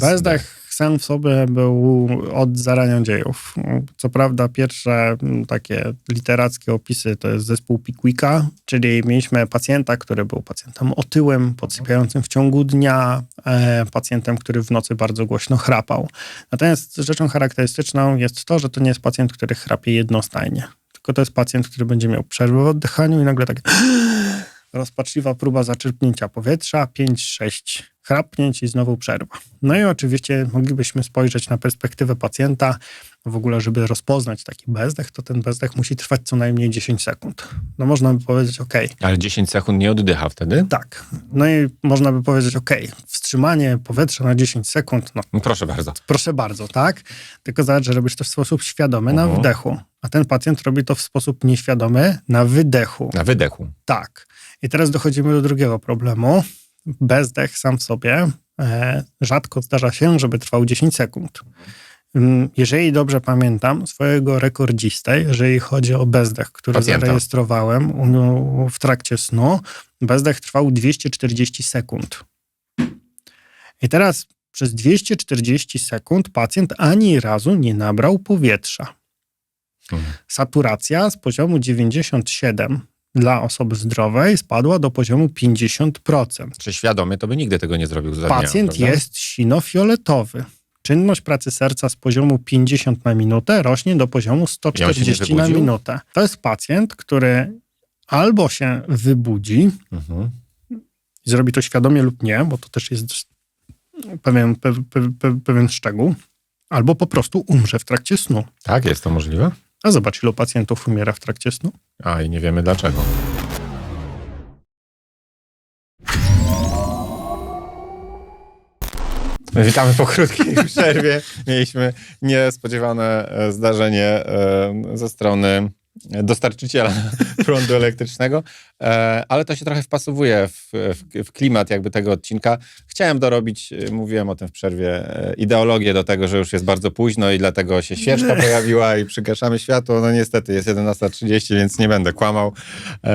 Bezdech sam w sobie był od zarania dziejów. Co prawda pierwsze takie literackie opisy to jest zespół Pickwicka, czyli mieliśmy pacjenta, który był pacjentem otyłym, podsypiającym w ciągu dnia, e, pacjentem, który w nocy bardzo głośno chrapał. Natomiast rzeczą charakterystyczną jest to, że to nie jest pacjent, który chrapie jednostajnie, tylko to jest pacjent, który będzie miał przerwę w oddychaniu i nagle takie rozpaczliwa próba zaczerpnięcia powietrza, 5-6 chrapnięć i znowu przerwa. No i oczywiście moglibyśmy spojrzeć na perspektywę pacjenta, w ogóle, żeby rozpoznać taki bezdech, to ten bezdech musi trwać co najmniej 10 sekund. No można by powiedzieć, ok. Ale 10 sekund nie oddycha wtedy? Tak. No i można by powiedzieć, ok, wstrzymanie powietrza na 10 sekund, no. no proszę bardzo. Proszę bardzo, tak? Tylko zobacz, że robisz to w sposób świadomy uh -huh. na mhm. wdechu, a ten pacjent robi to w sposób nieświadomy na wydechu. Na wydechu. Tak. I teraz dochodzimy do drugiego problemu. Bezdech sam w sobie e, rzadko zdarza się, żeby trwał 10 sekund. Mm, jeżeli dobrze pamiętam, swojego rekordzistę, jeżeli chodzi o bezdech, który Pacjenta. zarejestrowałem w trakcie snu, bezdech trwał 240 sekund. I teraz przez 240 sekund pacjent ani razu nie nabrał powietrza. Mhm. Saturacja z poziomu 97 dla osoby zdrowej spadła do poziomu 50%. Czy świadomie to by nigdy tego nie zrobił za Pacjent dnia, jest sinofioletowy. Czynność pracy serca z poziomu 50 na minutę rośnie do poziomu 140 na minutę. To jest pacjent, który albo się wybudzi, mhm. i zrobi to świadomie lub nie, bo to też jest pewien, pe, pe, pe, pewien szczegół, albo po prostu umrze w trakcie snu. Tak, jest to możliwe? A zobacz, ilu pacjentów umiera w trakcie snu. A i nie wiemy dlaczego. Witamy po krótkiej przerwie. Mieliśmy niespodziewane e, zdarzenie e, ze strony dostarczyciela prądu elektrycznego, e, ale to się trochę wpasowuje w, w, w, klimat jakby tego odcinka. Chciałem dorobić, e, mówiłem o tym w przerwie, e, ideologię do tego, że już jest bardzo późno i dlatego się świeczka pojawiła i przygaszamy światło. No niestety jest 11.30, więc nie będę kłamał.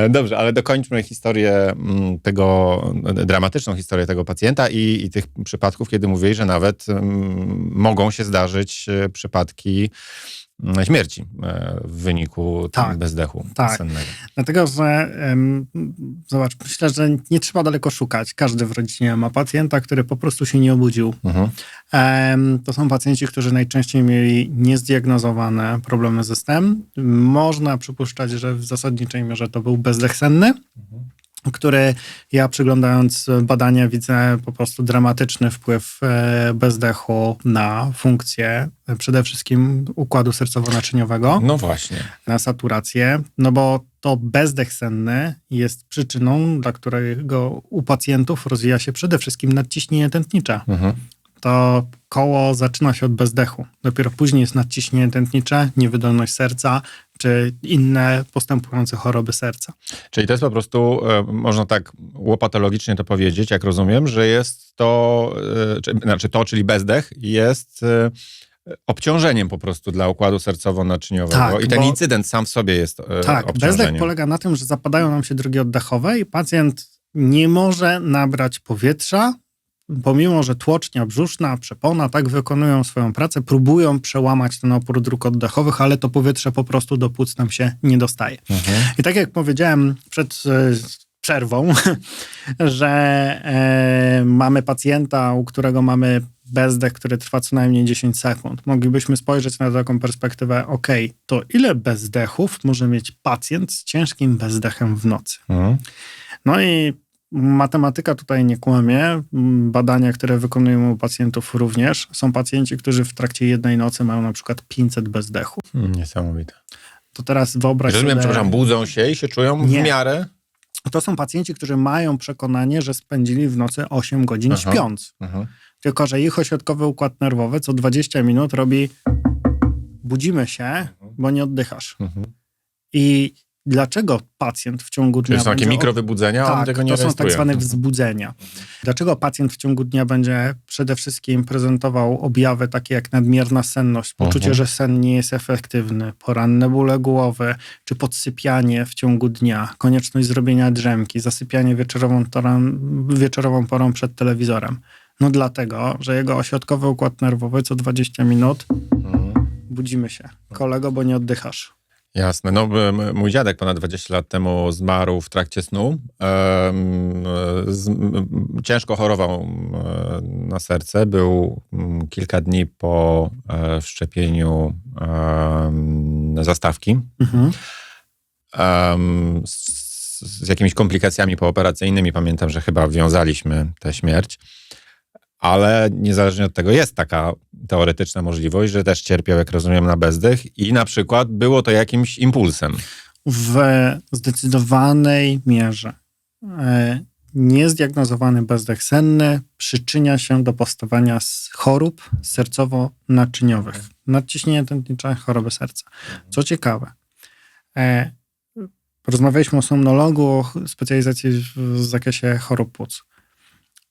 Dobrze, ale dokończmy historię mm, tego, dramatyczną historię tego pacjenta i, i tych przypadków, kiedy mówili, że nawet mm, mogą się zdarzyć przypadki śmierci e, w wyniku tak, bezdechu tak. sennego. Dlatego, że um, zobacz, myślę, że nie trzeba daleko szukać. Każdy w rodzinie ma pacjenta, który po prostu się nie obudził. Mhm. Um, to są pacjenci, którzy najczęściej mieli niezdiagnozowane problemy ze stem. Można przypuszczać, że w zasadniczej mierze to był bezdech senny. Mhm który ja przyglądając badania widzę po prostu dramatyczny wpływ e, bezdechu na funkcję e, przede wszystkim układu sercowo-naczyniowego. No właśnie. Na saturację, no bo to bezdech senny jest przyczyną, dla którego u pacjentów rozwija się przede wszystkim nadciśnienie tętnicze. Mhm to koło zaczyna się od bezdechu. Dopiero później jest nadciśnienie tętnicze, niewydolność serca, czy inne postępujące choroby serca. Czyli to jest po prostu, e, można tak łopatologicznie to powiedzieć, jak rozumiem, że jest to, e, czy, znaczy to, czyli bezdech, jest e, obciążeniem po prostu dla układu sercowo-naczyniowego. Tak, I ten bo, incydent sam w sobie jest tak, obciążeniem. Bezdech polega na tym, że zapadają nam się drogi oddechowe i pacjent nie może nabrać powietrza, pomimo, że tłocznia brzuszna, przepona tak wykonują swoją pracę, próbują przełamać ten opór dróg oddechowych, ale to powietrze po prostu do płuc nam się nie dostaje. Mhm. I tak jak powiedziałem przed e, przerwą, że e, mamy pacjenta, u którego mamy bezdech, który trwa co najmniej 10 sekund. Moglibyśmy spojrzeć na taką perspektywę, ok, to ile bezdechów może mieć pacjent z ciężkim bezdechem w nocy? Mhm. No i Matematyka tutaj nie kłamie. Badania, które wykonujemy u pacjentów również. Są pacjenci, którzy w trakcie jednej nocy mają na przykład 500 bezdechów. Hmm, niesamowite. To teraz wyobraź Rozumiem, sobie... przepraszam, budzą się i się czują nie. w miarę? To są pacjenci, którzy mają przekonanie, że spędzili w nocy 8 godzin aha, śpiąc. Aha. Tylko, że ich ośrodkowy układ nerwowy co 20 minut robi budzimy się, bo nie oddychasz. Mhm. I Dlaczego pacjent w ciągu dnia. To są takie mikrowybudzenia, tak, on tego nie To są tak zwane wzbudzenia. Dlaczego pacjent w ciągu dnia będzie przede wszystkim prezentował objawy takie jak nadmierna senność, poczucie, uh mhm. -huh. że sen nie jest efektywny, poranne bóle głowy, czy podsypianie w ciągu dnia, konieczność zrobienia drzemki, zasypianie wieczorową, toran, wieczorową porą przed telewizorem. No dlatego, że jego ośrodkowy układ nerwowy co 20 minut Mhm. budzimy się. Kolego, bo nie oddychasz. Jasne. No, mój dziadek ponad 20 lat temu zmarł w trakcie snu. Ciężko chorował na serce. Był kilka dni po e, wszczepieniu zastawki. Mhm. Z, z jakimiś komplikacjami pooperacyjnymi. Pamiętam, że chyba wiązaliśmy tę śmierć. Ale niezależnie od tego jest taka teoretyczna możliwość, że też cierpiał, jak rozumiem, na bezdech i na przykład było to jakimś impulsem. W zdecydowanej mierze e, niezdiagnozowany bezdech senny przyczynia się do powstawania chorób sercowo-naczyniowych. Nadciśnienie tętnicze, choroby serca. Co ciekawe, e, rozmawialiśmy o somnologu, o specjalizacji w zakresie chorób płuc.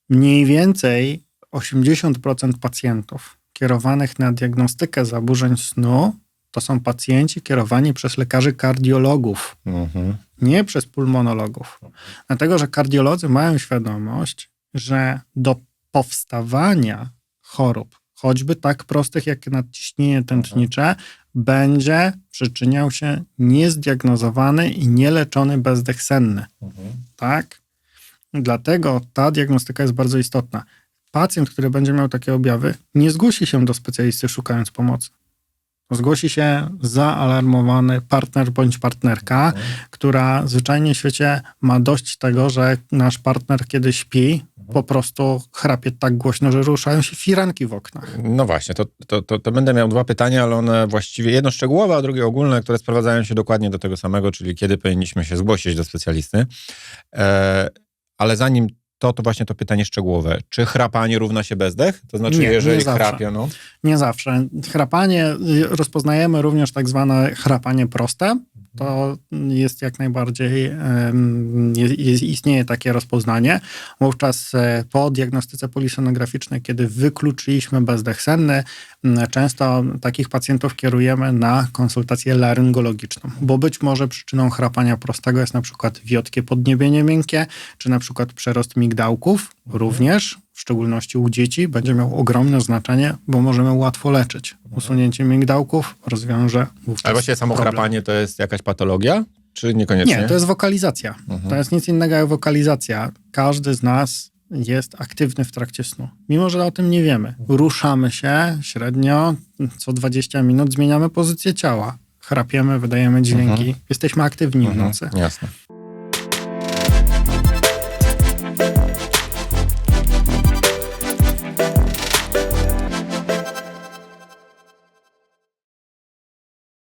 Mniej więcej 80% pacjentów kierowanych na diagnostykę zaburzeń snu to są pacjenci kierowani przez lekarzy kardiologów Mhm. nie przez pulmonologów. Dlatego, że kardiolodzy mają świadomość, że do powstawania chorób, choćby tak prostych jak nadciśnienie tętnicze, będzie przyczyniał się niezdiagnozowany i nieleczony bezdech senny. Tak? Dlatego ta diagnostyka jest bardzo istotna. Pacjent, który będzie miał takie objawy, nie zgłosi się do specjalisty szukając pomocy. Zgłosi się zaalarmowany partner bądź partnerka, która zwyczajnie w świecie ma dość tego, że nasz partner kiedy śpi, po prostu chrapie tak głośno, że ruszają się firanki w oknach. No właśnie, to, to, to, to będę miał dwa pytania, ale one właściwie jedno szczegółowe, a drugie ogólne, które sprowadzają się dokładnie do tego samego, czyli kiedy powinniśmy się zgłosić do specjalisty. E, ale zanim to, to właśnie to pytanie szczegółowe. Czy chrapanie równa się bezdech? To znaczy, Nie, nie jeżeli zawsze. chrapie, no. Nie zawsze. Chrapanie, y, rozpoznajemy również tak zwane chrapanie proste. To jest jak najbardziej, jest, istnieje takie rozpoznanie. Wówczas e, po diagnostyce polisonograficznej, kiedy wykluczyliśmy bezdech senny, często takich pacjentów kierujemy na konsultację laryngologiczną, bo być może przyczyną chrapania prostego jest na przykład wiotkie podniebienie miękkie, czy na przykład przerost migdałków, również w szczególności u dzieci, będzie miał ogromne znaczenie, bo możemy łatwo leczyć. Usunięcie migdałków rozwiąże wówczas Ale właściwie samo problem. chrapanie to jest jakaś patologia? Czy niekoniecznie? Nie, to jest wokalizacja. To jest nic innego jak wokalizacja. Każdy z nas jest aktywny w trakcie snu. Mimo, że o tym nie wiemy. Ruszamy się średnio co 20 minut, zmieniamy pozycję ciała. Chrapiemy, wydajemy dźwięki. Jesteśmy aktywni w Mhm, nocy. Jasne.